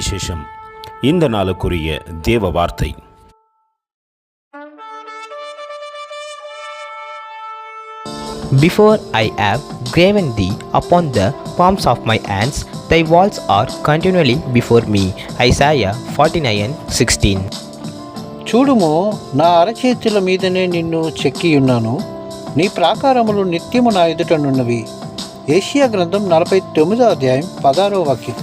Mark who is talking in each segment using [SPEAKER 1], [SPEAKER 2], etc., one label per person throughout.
[SPEAKER 1] சுவிசேஷம் இந்த நாளுக்குரிய தேவ வார்த்தை
[SPEAKER 2] Before I have graven thee upon the palms of my hands, thy walls are continually before me. Isaiah 49 16.
[SPEAKER 3] చూడుము నా అరచేతుల మీదనే నిన్ను చెక్కియున్నాను నీ ప్రాకారములు నిత్యము నా ఎదుటనున్నవి ఏషియా గ్రంథం నలభై తొమ్మిదో అధ్యాయం పదారో వాక్యం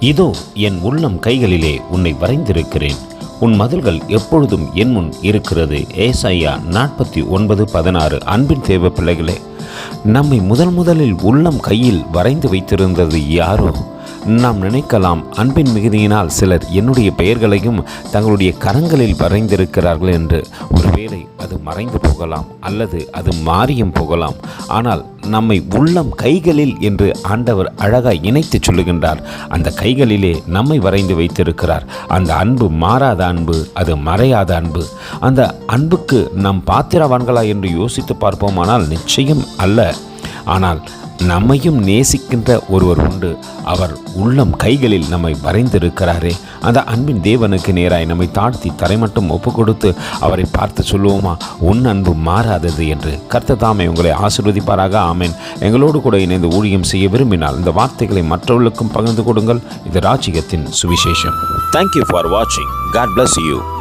[SPEAKER 1] இதோ என் உள்ளம் கைகளிலே உன்னை வரைந்திருக்கிறேன். உன் மதில்கள் எப்பொழுதும் என் முன் இருக்கிறது. ஏசையா நாற்பத்தி ஒன்பது பதினாறு. அன்பின் தேவ பிள்ளைகளே நம்மை முதல் முதலில் உள்ளம் கையில் வரைந்து வைத்திருந்தது யாரோ? நாம் நினைக்கலாம் அன்பின் மிகுதியினால் சிலர் என்னுடைய பெயர்களையும் தங்களுடைய கரங்களில் வரைந்திருக்கிறார்கள் என்று. ஒருவேளை அது மறைந்து போகலாம் அல்லது அது மாறியும் போகலாம். ஆனால் நம்மை உள்ளம் கைகளில் என்று ஆண்டவர் அழகாய் இணைத்து சொல்லுகின்றார். அந்த கைகளிலே நம்மை வரைந்து வைத்திருக்கிறார். அந்த அன்பு மாறாத அன்பு அது மறையாத அன்பு. அந்த அன்புக்கு நாம் பாத்திரவான்களா என்று யோசித்து பார்ப்போமானால் நிச்சயம் அல்ல. ஆனால் நம்மையும் நேசிக்கின்ற ஒருவர் உண்டு. அவர் உள்ளம் கைகளில் நம்மை வரைந்திருக்கிறாரே. அந்த அன்பின் தேவனுக்கு நேராய் நம்மை தாழ்த்தி தரைமட்டும் ஒப்பு கொடுத்து அவரை பார்த்து சொல்லுவோமா? உன் அன்பு மாறாதது என்று. கர்த்த தாமே உங்களை ஆசிர்வதிப்பாராக. ஆமேன். எங்களோடு கூட இணைந்து ஊழியம் செய்ய விரும்பினால் இந்த வார்த்தைகளை மற்றவர்களுக்கும் பகிர்ந்து கொடுங்கள். இது ராஜ்யத்தின் சுவிசேஷம். தேங்க்யூ ஃபார் வாட்சிங் காட் பிளஸ் யூ